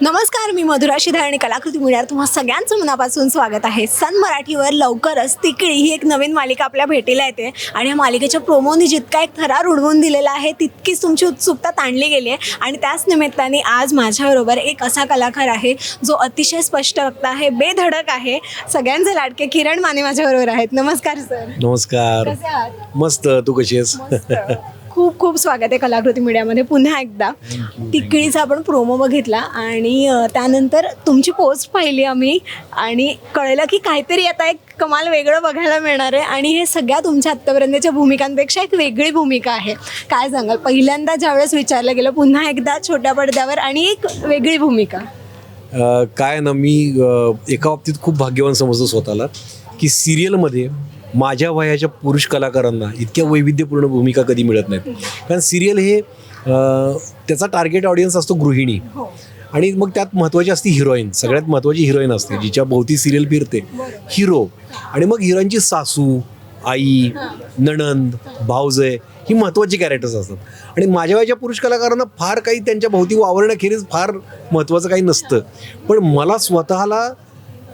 नमस्कार मी मधुरा शिधाळ आणि कलाकृती मिळणार तुम्हा सगळ्यांचं मनापासून स्वागत आहे. सन मराठीवर लवकरच तिकडी ही एक नवीन मालिका आपल्या भेटीला येते. आणि या मालिकेच्या प्रोमोनी जितका एक थरार उडवून दिलेला आहे तितकीच तुमची उत्सुकता ताणली गेली आहे. आणि त्याच निमित्ताने आज माझ्याबरोबर एक असा कलाकार आहे जो अतिशय स्पष्ट वक्ता आहे बेधडक आहे. सगळ्यांचे लाडके किरण माने माझ्याबरोबर आहेत. नमस्कार सर. नमस्कार. मस्त. तू कशी आहेस. खूप खूप स्वागत आहे कलाकृती मीडियामध्ये पुन्हा एकदा. तिकडीचा आपण प्रोमो बघितला आणि त्यानंतर तुमची पोस्ट पाहिली आम्ही आणि कळलं की काहीतरी आता एक कमाल वेगळं बघायला मिळणार आहे आणि हे सगळ्या तुमच्या आत्तापर्यंतच्या भूमिकांपेक्षा एक वेगळी भूमिका आहे. काय सांगाल? पहिल्यांदा ज्यावेळेस विचारलं गेलं पुन्हा एकदा छोट्या पडद्यावर आणि एक वेगळी भूमिका. काय ना मी एका बाबतीत खूप भाग्यवान समजतो स्वतःला. की सिरियलमध्ये माझ्या वयाच्या पुरुष कलाकारांना इतक्या वैविध्यपूर्ण भूमिका कधी मिळत नाहीत. कारण सिरियल हे त्याचा टार्गेट ऑडियन्स असतो गृहिणी. हो. आणि मग त्यात महत्त्वाची असते हिरोईन सगळ्यात महत्त्वाची हिरोईन असते जिच्या भोवती सिरियल फिरते. हिरो आणि मग हिरोईनची सासू आई नणंद भावजय ही महत्त्वाची कॅरेक्टर्स असतात. आणि माझ्या वयाच्या पुरुष कलाकारांना फार काही त्यांच्या भोवती वावरण्याखेरीज फार महत्त्वाचं काही नसतं. पण मला स्वतःला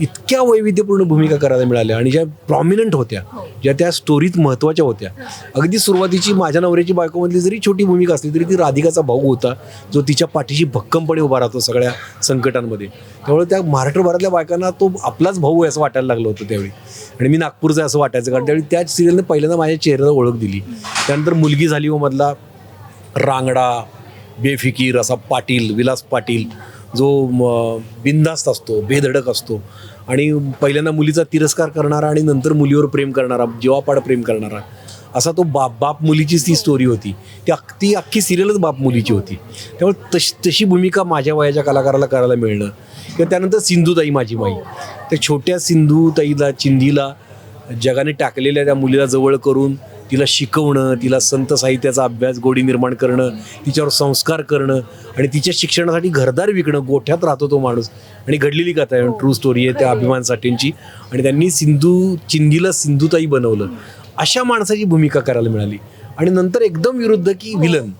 इतक्या वैविध्यपूर्ण भूमिका करायला मिळाल्या आणि ज्या प्रॉमिनंट होत्या ज्या त्या स्टोरीत महत्त्वाच्या होत्या. अगदी सुरुवातीची माझ्या नवऱ्याची बायकोमधली जरी छोटी भूमिका असली तरी ती राधिकाचा भाऊ होता जो तिच्या पाठीशी भक्कमपणे उभा राहतो सगळ्या संकटांमध्ये. त्यामुळे त्या महाराष्ट्रभरातल्या बायकांना तो आपलाच भाऊ आहे असं वाटायला लागलं होतं त्यावेळी. आणि मी नागपूरचा आहे असं वाटायचं कारण त्यावेळी त्याच सिरियलने पहिल्यांदा माझ्या चेहऱ्याला ओळख दिली. त्यानंतर मुलगी झाली व मधला रांगडा बेफिकीर असा पाटील विलास पाटील जो म, बिनधास्त असतो बेधडक असतो. आणि पहिल्यांदा मुलीचा तिरस्कार करणारा आणि नंतर मुलीवर प्रेम करणारा जीवापाड प्रेम करणारा असा तो बाप बाप मुलीचीच ती स्टोरी होती. ती अख्ती ती अख्खी सिरियलच बाप मुलीची होती. त्यामुळे तशी तशी भूमिका माझ्या वयाच्या कलाकाराला करायला मिळणं किंवा त्यानंतर सिंधुताई माझी माई त्या छोट्या सिंधुताईला चिंधीला जगाने टाकलेल्या त्या मुलीला जवळ करून तिला शिकवणं तिला संत साहित्याचा अभ्यास गोडी निर्माण करणं तिच्यावर संस्कार करणं आणि तिच्या शिक्षणासाठी घरदार विकणं गोठ्यात राहतो तो माणूस. आणि घडलेली कथा आहे ट्रू स्टोरी आहे त्या अभिमान साठेंची आणि त्यांनी सिंधू चिंधीला सिंधुताई बनवलं. अशा माणसाची भूमिका करायला मिळाली. आणि नंतर एकदम विरुद्ध की विलन.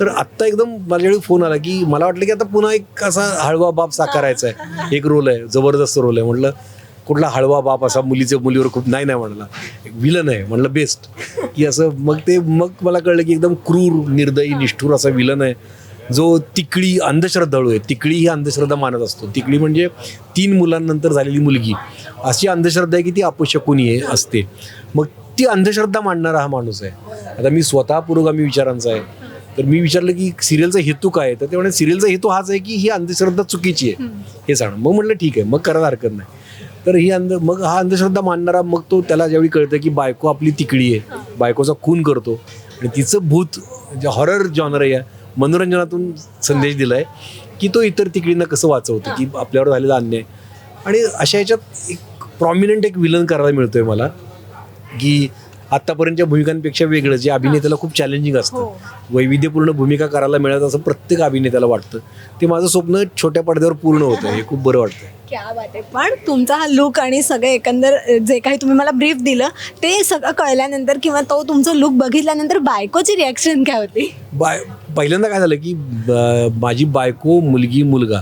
तर आत्ता एकदम माझ्यावेळी फोन आला की मला वाटलं की आता पुन्हा एक असा हळवा बाप साकारायचा आहे. एक रोल आहे जबरदस्त रोल आहे. म्हटलं कुठला हळवा बाप असा मुलीच्या मुलीवर खूप नाही नाही म्हणला. विलन आहे म्हणलं बेस्ट की असं मग ते मग मला कळलं की एकदम क्रूर निर्दयी निष्ठूर असा विलन आहे. जो तिकडी अंधश्रद्धाळू आहे. तिकडी ही अंधश्रद्धा मानत असतो. तिकडी म्हणजे तीन मुलांनंतर झालेली मुलगी. अशी अंधश्रद्धा आहे की ती अपशकुनी असते. मग ती अंधश्रद्धा मांडणारा हा माणूस आहे. आता मी स्वतः पुरोगामी विचारांचा आहे. तर मी विचारलं की सिरियलचा हेतू काय आहे? तर ते म्हणे सिरियलचा हेतू हाच आहे की ही अंधश्रद्धा चुकीची आहे. हे सांग. मग म्हटलं ठीक आहे. मग करायला हरकत नाही. तर ही अंध मग हा अंधश्रद्धा मानणारा मग तो त्याला ज्यावेळी कळतं की बायको आपली तिकडी आहे बायकोचा खून करतो. आणि तिचं भूत जे हॉरर जॉनर आहे मनोरंजनातून संदेश दिलाय की तो इतर तिकडींना कसं वाचवतो की आपल्यावर झालेला अन्याय. आणि अशा ह्याच्यात एक प्रॉमिनंट एक विलन करायला मिळतोय मला की आत्तापर्यंतच्या भूमिकांपेक्षा वेगळं जे अभिनेत्याला खूप चॅलेंजिंग असतं. वैविध्यपूर्ण भूमिका करायला मिळत असं प्रत्येक अभिनेत्याला वाटतं. ते माझं स्वप्न छोट्या पडद्यावर पूर्ण होतं. हे खूप बरं वाटतं क्या बात आहे. पण तुमचा हा लुक आणि सगळे एकंदर जे काही तुम्ही मला ब्रीफ दिलं ते सगळं कळल्यानंतर किंवा तो तुमचं लुक बघितल्यानंतर बायकोची रिॲक्शन काय होती? बाय पहिल्यांदा काय झालं की ब- माझी बायको मुलगी मुलगा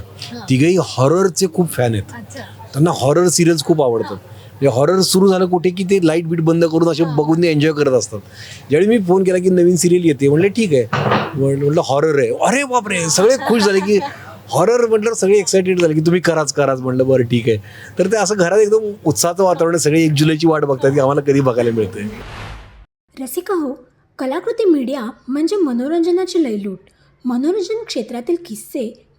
तिघही हॉररचे खूप फॅन आहेत. त्यांना हॉरर सिरियल्स खूप आवडतात. म्हणजे हॉरर सुरू झालं कुठे की ते लाइट बीट बंद करून असे बघून एन्जॉय करत असतात. ज्यावेळी मी फोन केला की नवीन सिरियल येते म्हणलं ठीक आहे. म्हटलं हॉरर आहे. अरे बापरे! सगळे खुश झाले की हॉरर म्हटलं सगळे एक्सायटेड झाले की तुम्ही कराच कराच. म्हटलं बरं ठीक आहे. तर ते असं घरात एकदम उत्साहाचं वातावरण. सगळे एक जुलैची वाट बघतात की आम्हाला कधी बघायला मिळतंय. रसिका हो कलाकृती मीडिया म्हणजे मनोरंजनाची लयलूट. मनोरंजन क्षेत्रातील किस्से